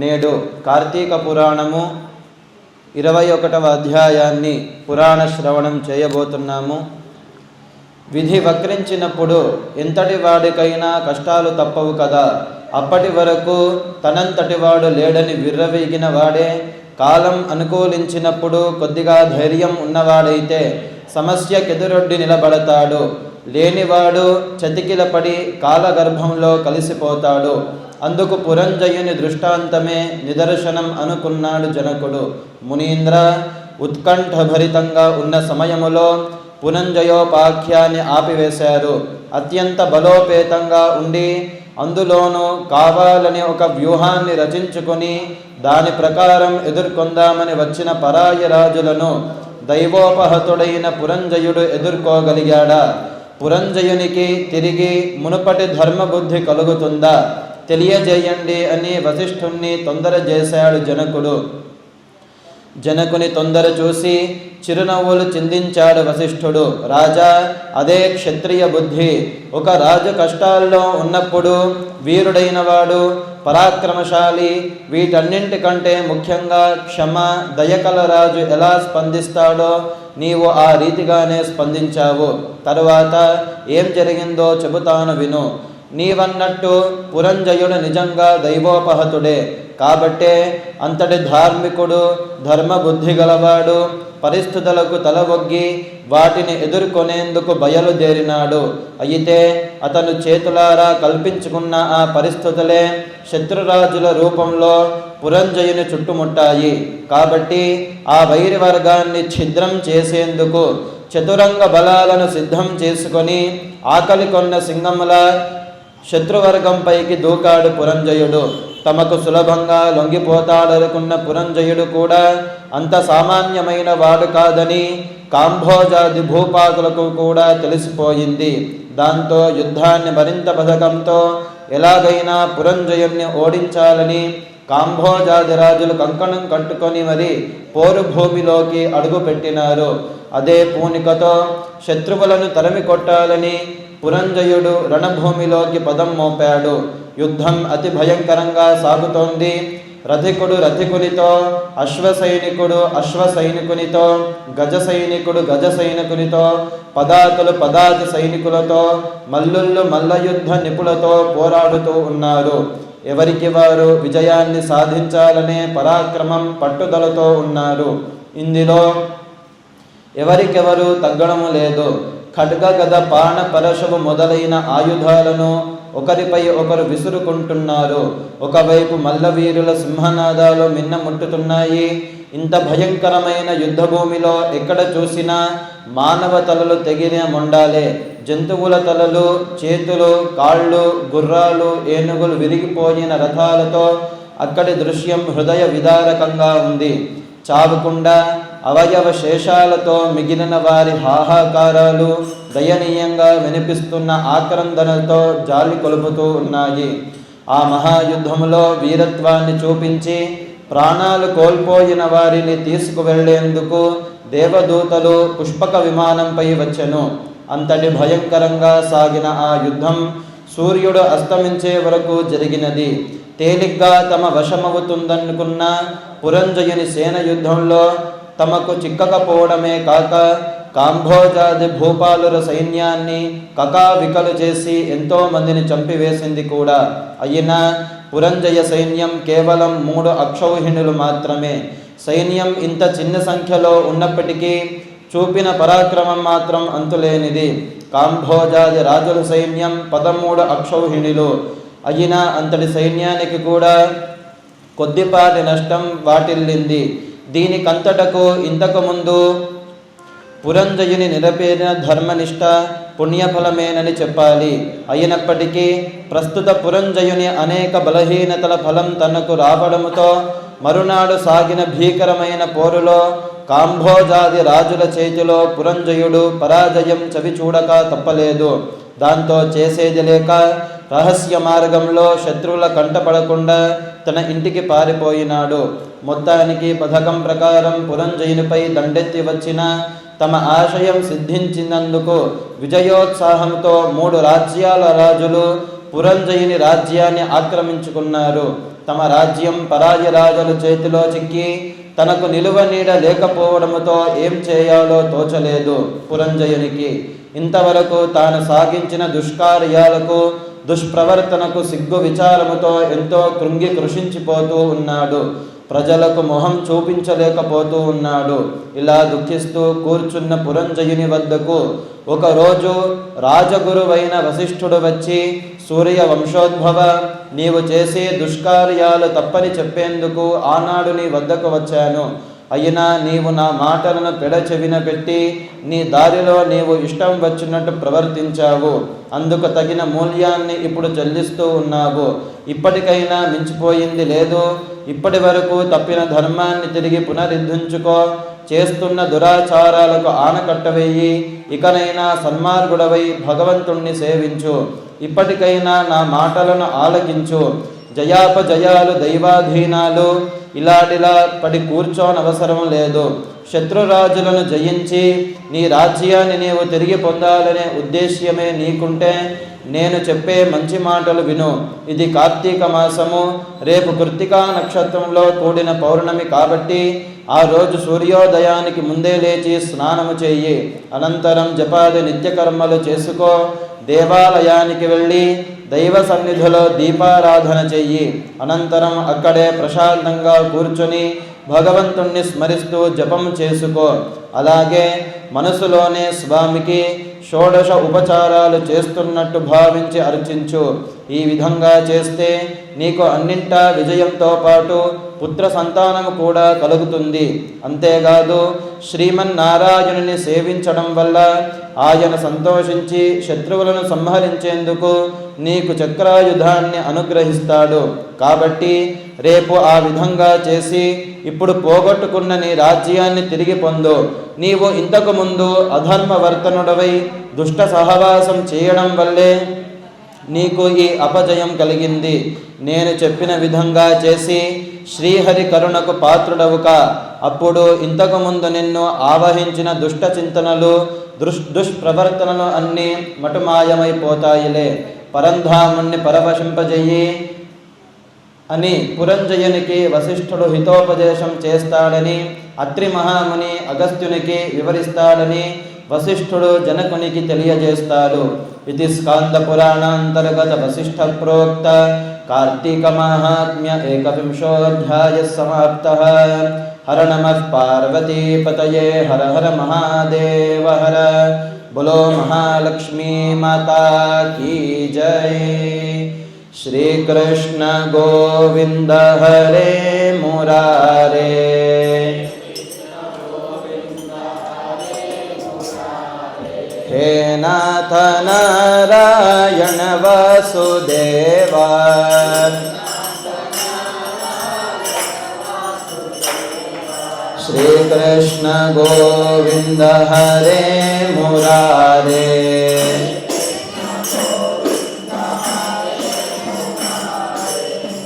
నేడు కార్తీక పురాణము ఇరవై ఒకటవ అధ్యాయాన్ని పురాణ శ్రవణం చేయబోతున్నాము. విధి వక్రించినప్పుడు ఎంతటి వాడికైనా కష్టాలు తప్పవు కదా. అప్పటి వరకు తనంతటి వాడు లేడని విర్రవీగిన వాడే కాలం అనుకూలించినప్పుడు కొద్దిగా ధైర్యం ఉన్నవాడైతే సమస్యకెదురొడ్డి నిలబడతాడు. లేనివాడు చతికిలపడి కాలగర్భంలో కలిసిపోతాడు. అందుకు పురంజయుని దృష్టాంతమే నిదర్శనం అనుకున్నాడు జనకుడు. మునీంద్ర ఉత్కంఠభరితంగా ఉన్న సమయములో పునంజయోపాఖ్యాన్ని ఆపివేశారు. అత్యంత బలోపేతంగా ఉండి అందులోనూ కావాలని ఒక వ్యూహాన్ని రచించుకొని దాని ప్రకారం ఎదుర్కొందామని వచ్చిన పరాయి రాజులను దైవోపహతుడైన పురంజయుడు ఎదుర్కోగలిగాడా? పురంజయునికి తిరిగి మునుపటి ధర్మబుద్ధి కలుగుతుందా? తెలియజేయండి అని వశిష్ఠుణ్ణి తొందర చేశాడు జనకుడు. జనకుని తొందర చూసి చిరునవ్వులు చిందించాడు వశిష్ఠుడు. రాజా అదే క్షత్రియ బుద్ధి. ఒక రాజు కష్టాల్లో ఉన్నప్పుడు వీరుడైన వాడు పరాక్రమశాలి. వీటన్నింటికంటే ముఖ్యంగా క్షమ దయకల రాజు ఎలా స్పందిస్తాడో నీవు ఆ రీతిగానే స్పందించావు. తరువాత ఏం జరిగిందో చెబుతాను విను. నీవన్నట్టు పురంజయుడు నిజంగా దైవోపహతుడే. కాబట్టే అంతటి ధార్మికుడు ధర్మబుద్ధి గలవాడు పరిస్థితులకు తలవొగ్గి వాటిని ఎదుర్కొనేందుకు బయలుదేరినాడు అయితే అతను చేతులారా కల్పించుకున్న ఆ పరిస్థితులే శత్రురాజుల రూపంలో పురంజయుని చుట్టుముట్టాయి. కాబట్టి ఆ వైరివర్గాన్ని ఛిద్రం చేసేందుకు చతురంగ బలాలను సిద్ధం చేసుకొని ఆకలి కొన్న సింగముల శత్రువర్గంపైకి దూకాడు పురంజయుడు. తమకు సులభంగా లొంగిపోతాడనుకున్న పురంజయుడు కూడా అంత సామాన్యమైన వాడు కాదని కాంభోజాది భూపాకులకు కూడా తెలిసిపోయింది. దాంతో యుద్ధాన్ని మరింత పథకంతో ఎలాగైనా పురంజయుణ్ణి ఓడించాలని కాంభోజాది రాజులు కంకణం కట్టుకొని మరి పోరు భూమిలోకి అడుగుపెట్టినారు. అదే పూనికతో శత్రువులను తరిమి కొట్టాలని పురంజయుడు రణభూమిలోకి పదం మోపాడు. యుద్ధం అతి భయంకరంగా సాగుతోంది. రథికుడు రథికునితో అశ్వసైనికుడు అశ్వసైనికునితో గజ సైనికుడు గజ సైనికునితో పదాతులు పదాతి సైనికులతో మల్లుళ్ళు మల్లయుద్ధ నిపులతో పోరాడుతూ ఉన్నారు. ఎవరికి వారు విజయాన్ని సాధించాలనే పరాక్రమం పట్టుదలతో ఉన్నారు. ఇందులో ఎవరికెవరు తగ్గడము లేదు. ఖడ్గ గద పాణ పరశువు మొదలైన ఆయుధాలను ఒకరిపై ఒకరు విసురుకుంటున్నారు. ఒకవైపు మల్లవీరుల సింహనాదాలు మిన్నముట్టుతున్నాయి ఇంత భయంకరమైన యుద్ధభూమిలో ఎక్కడ చూసినా మానవ తలలు తెగిన మొండాలే. జంతువుల తలలు చేతులు కాళ్ళు గుర్రాలు ఏనుగులు విరిగిపోయిన రథాలతో అక్కడి దృశ్యం హృదయ విదారకంగా ఉంది. చావకుండా అవయవ శేషాలతో మిగిలిన వారి హాహాకారాలు దయనీయంగా వినిపిస్తున్న ఆక్రందనతో జాలి కొలుపుతూ ఉన్నాయి. ఆ మహాయుద్ధములో వీరత్వాన్ని చూపించి ప్రాణాలు కోల్పోయిన వారిని తీసుకువెళ్ళేందుకు దేవదూతలు పుష్పక విమానంపై వచ్చెను. అంతటి భయంకరంగా సాగిన ఆ యుద్ధం సూర్యుడు అస్తమించే వరకు జరిగినది. తేలిగ్గా తమ వశమవుతుందనుకున్న పురంజయుని సేన యుద్ధంలో తమకు చిక్కకపోవడమే కాక కాంభోజాది భూపాలుర సైన్యాన్ని కకావికలు చేసి ఎంతో మందిని చంపివేసింది కూడా. అయినా పురంజయ సైన్యం కేవలం మూడు అక్షౌహిణులు మాత్రమే. సైన్యం ఇంత చిన్న సంఖ్యలో ఉన్నప్పటికీ చూపిన పరాక్రమం మాత్రం అంతులేనిది. కాంభోజాది రాజుల సైన్యం పదమూడు అక్షౌహిణులు. అయినా అంతటి సైన్యానికి కూడా కొద్దిపాటి నష్టం వాటిల్లింది. దీనికంతటకు ఇంతకు ముందు పురంజయుని నిరపేరిన ధర్మనిష్ట పుణ్యఫలమేనని చెప్పాలి. అయినప్పటికీ ప్రస్తుత పురంజయుని అనేక బలహీనతల ఫలం తనకు రావడముతో మరునాడు సాగిన భీకరమైన పోరులో కాంభోజాది రాజుల చేతిలో పురంజయుడు పరాజయం చవి చూడక తప్పలేదు. దాంతో చేసేది లేక రహస్య మార్గంలో శత్రువుల కంటపడకుండా తన ఇంటికి పారిపోయినాడు. మొత్తానికి పథకం ప్రకారం పురంజయునిపై దండెత్తి వచ్చిన తమ ఆశయం సిద్ధించినందుకు విజయోత్సాహంతో మూడు రాజ్యాల రాజులు పురంజయుని రాజ్యాన్ని ఆక్రమించుకున్నారు. తమ రాజ్యం పరాయి రాజుల చేతిలో చిక్కి తనకు నిలువ నీడ లేకపోవడముతో ఏం చేయాలో తోచలేదు పురంజయునికి. ఇంతవరకు తాను సాగించిన దుష్కార్యాలకు దుష్ప్రవర్తనకు సిగ్గు విచారముతో ఎంతో కృంగి కృషించిపోతూ ఉన్నాడు. ప్రజలకు మొహం చూపించలేకపోతూ ఉన్నాడు. ఇలా దుఃఖిస్తూ కూర్చున్న పురంజయుని వద్దకు ఒకరోజు రాజగురువైన వశిష్ఠుడు వచ్చి సూర్య వంశోద్భవ నీవు చేసే దుష్కార్యాలు తప్పని చెప్పేందుకు ఆనాడు నీ వద్దకు వచ్చాను. అయినా నీవు నా మాటలను పెడచెవిన పెట్టి నీ దారిలో నీవు ఇష్టం వచ్చినట్టు ప్రవర్తించావు. అందుకు తగిన మూల్యాన్ని ఇప్పుడు చెల్లిస్తూ ఉన్నావు. ఇప్పటికైనా మించిపోయింది లేదు. ఇప్పటి వరకు తప్పిన ధర్మాన్ని తిరిగి పునరుద్ధరించుకో. చేస్తున్న దురాచారాలకు ఆనకట్ట వేయి ఇకనైనా సన్మార్గుడవై భగవంతుణ్ణి సేవించు. ఇప్పటికైనా నా మాటలను ఆలకించు. జయాపజయాలు దైవాధీనాలు. ఇలాడిలా పడి కూర్చోనవసరం లేదు. శత్రురాజులను జయించి నీ రాజ్యాన్ని నీవు తిరిగి పొందాలనే ఉద్దేశ్యమే నీకుంటే నేను చెప్పే మంచి మాటలు విను. ఇది కార్తీక మాసము. రేపు కృత్తికా నక్షత్రంలో కూడిన పౌర్ణమి కాబట్టి ఆ రోజు సూర్యోదయానికి ముందే లేచి స్నానము చెయ్యి అనంతరం జపాది నిత్యకర్మలు చేసుకో. దేవాలయానికి వెళ్ళి దైవ సన్నిధిలో దీపారాధన చెయ్యి. అనంతరం అక్కడే ప్రశాంతంగా కూర్చొని భగవంతుణ్ణి స్మరిస్తూ జపం చేసుకో. అలాగే మనసులోనే స్వామికి షోడశ ఉపచారాలు చేస్తున్నట్టు భావించి అర్చించు. ఈ విధంగా చేస్తే నీకు అన్నింటా విజయంతో పాటు పుత్ర సంతానము కూడా కలుగుతుంది. అంతేకాదు శ్రీమన్నారాయణుని సేవించడం వల్ల ఆయన సంతోషించి శత్రువులను సంహరించేందుకు నీకు చక్రాయుధాన్ని అనుగ్రహిస్తాడు. కాబట్టి రేపు ఆ విధంగా చేసి ఇప్పుడు పోగొట్టుకున్న నీ రాజ్యాన్ని తిరిగి పొందు. నీవు ఇంతకు ముందు అధర్మవర్తనుడవై దుష్ట సహవాసం చేయడం వల్లే నీకు ఈ అపజయం కలిగింది. నేను చెప్పిన విధంగా చేసి శ్రీహరి కరుణకు పాత్రుడవుక. అప్పుడు ఇంతకు ముందు నిన్ను ఆవహించిన దుష్ట చింతనలు దుష్ దుష్ప్రవర్తనలు అన్నీ మటుమాయమైపోతాయిలే. పరంధాముణ్ణి పరవశింపజెయ్యి అని పురంజయునికి వశిష్ఠుడు హితోపదేశం చేస్తాడని అత్రి మహాముని అగస్త్యునికి వివరిస్తాడని వశిష్ఠుడు జనకునికి తెలియజేస్తాడు ఇది స్కాంద పురాణాంతర్గత వశిష్ఠ ప్రోక్త కార్తీక మహాత్మ్య ఏకవింశోధ్యాయ సమాప్త హర నమ పార్వతీపతయే హర హర మహాదేవ హర బులో మహాలక్ష్మీ మాతా కీ జయ श्रीकृष्ण गोविन्द हरे मुरारे नाथ नारायण वासुदेवा श्रीकृष्ण गोविन्द हरे मुरारे।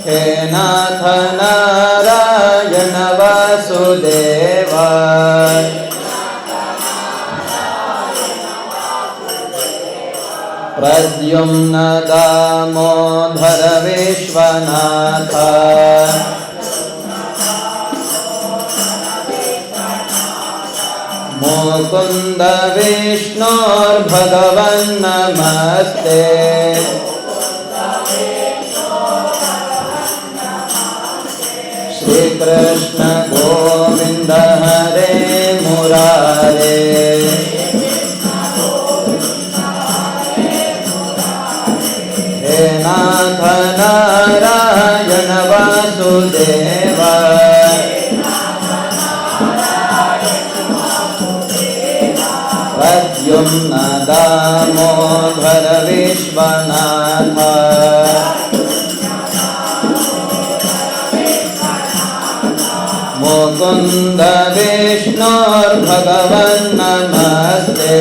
हे नाथ नारायण वासुदेवा प्रद्युम्न दामोदर विश्वनाथ मुकुन्द विष्णोर्भगवन्नमस्ते श्रीकृष्ण वद्युं न दामो भरविश्वनाम मो गुन्धविष्णोर्भगवन् नमस्ते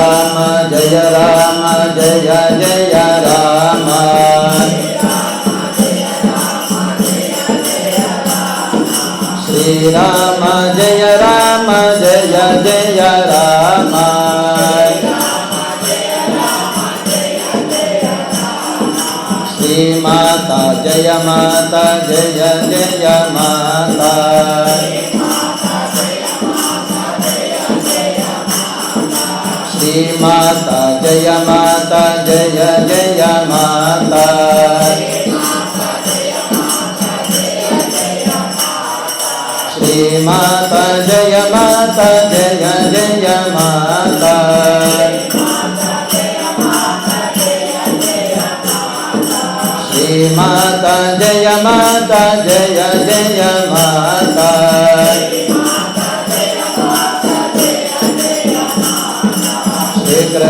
राम, जय राम, जय जय राम। श्री राम, जय राम, जय जय राम। श्री माता, जय माता जय जय माता। माता जय माता जय जय माता श्री माता जय माता जय जय माता श्री माता जय माता जय जय माता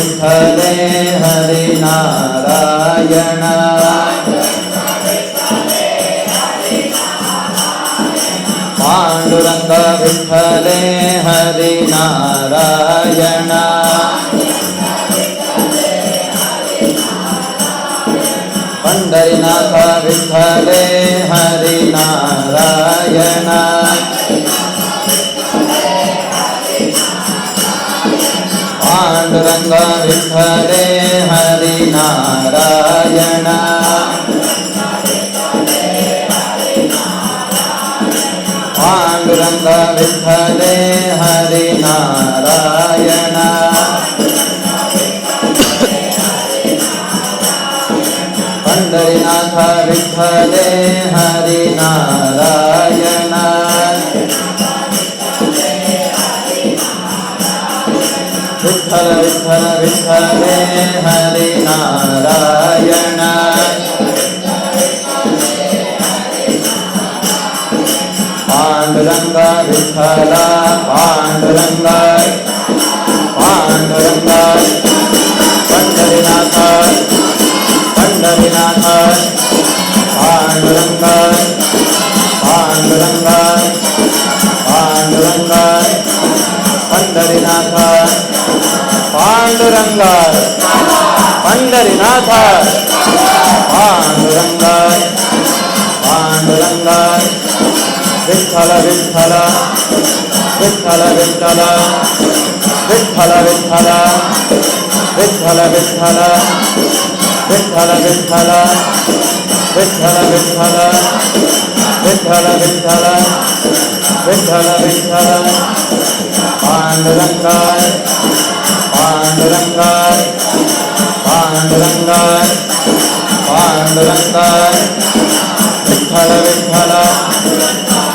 हरे हरे नारायण पाण्डुरङ्ग विठले हरि नारायण पण्डरिनाथ विठले हरि नारायण रंग विठले हरि नारायण पांडुरंग विठले हरि नारायण पंडरीनाथ विठले हरि नारायण फले हरिनारायण आङ्गा विफला पांडुरंगा पंढरीनाथ पांडुरंगा पांडुरंगा विठ्ठल विठ्ठल विठ्ठल विठ्ठल विठ्ठल विठ्ठल विठ्ठल विठ्ठल வித்தல வித்தல வித்தல வித்தல வித்தல வித்தல வித்தல வித்தல பாண்டுரங்காய் பாண்டுரங்காய் பாண்டுரங்காய் பாண்டுரங்காய் வித்தல வித்தல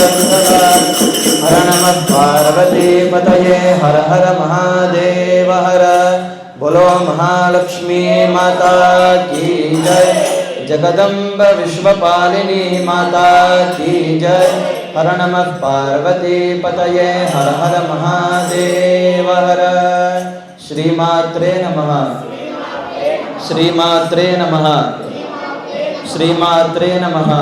हर नमः पार्वती पतये हर हर महादेव हर। बोलो महालक्ष्मी माता की जय। जगदम्ब विश्वपालिनी माता की जय। हर नमः पार्वती पतये हर हर महादेव हर। श्रीमात्रे नमः। श्रीमात्रे नमः। श्रीमात्रे नमः।